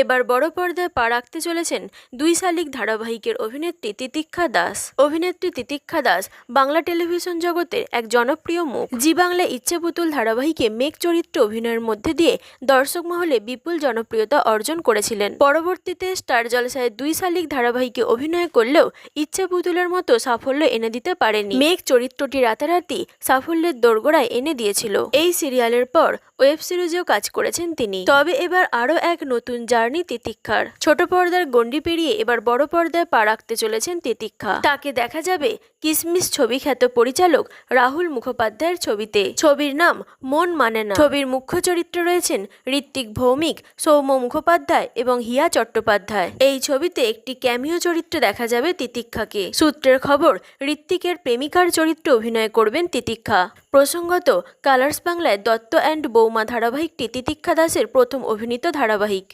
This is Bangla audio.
এবার বড় পর্দায় পা রাখতে চলেছেন দুই শালিক ধারাবাহিকের অভিনেত্রী তিতিক্ষা দাস। অভিনেত্রী তিতিক্ষা দাস বাংলা টেলিভিশন জগতের এক জনপ্রিয় মুখ। জি বাংলা ইচ্ছে পুতুল ধারাবাহিকে মেঘ চরিত্রে অভিনয়ের মধ্যে দিয়ে দর্শক মহলে বিপুল জনপ্রিয়তা অর্জন করেছিলেন। পরবর্তীতে স্টার জলসায় দুই শালিক ধারাবাহিকে অভিনয় করলেও ইচ্ছে পুতুলের মতো সাফল্য এনে দিতে পারেনি। মেঘ চরিত্রটি রাতারাতি সাফল্যের দোরগোড়ায় এনে দিয়েছিল। এই সিরিয়ালের পর ওয়েব সিরিজেও কাজ করেছেন তিনি। তবে এবার আরও এক নতুন জার্নি তিতিক্ষার। ছোট পর্দার গণ্ডি পেরিয়ে এবার বড় পর্দায় পা রাখতে চলেছেন তিতিক্ষা। তাকে দেখা যাবে কিসমিস ছবি খ্যাত পরিচালক রাহুল মুখোপাধ্যায়ের ছবিতে। ছবির নাম মন মানে না। ছবির মুখ্য চরিত্র রয়েছেন ঋত্বিক ভৌমিক, সৌম্য মুখোপাধ্যায় এবং হিয়া চট্টোপাধ্যায়। এই ছবিতে একটি ক্যামিও চরিত্রে দেখা যাবে তিতিক্ষাকে। সূত্রের খবর, ঋত্বিকের প্রেমিকার চরিত্রে অভিনয় করবেন তিতিক্ষা। প্রসঙ্গত, কালার্স বাংলায় দত্ত অ্যান্ড বৌমা ধারাবাহিকটি তিতিক্ষা দাসের প্রথম অভিনীত ধারাবাহিক।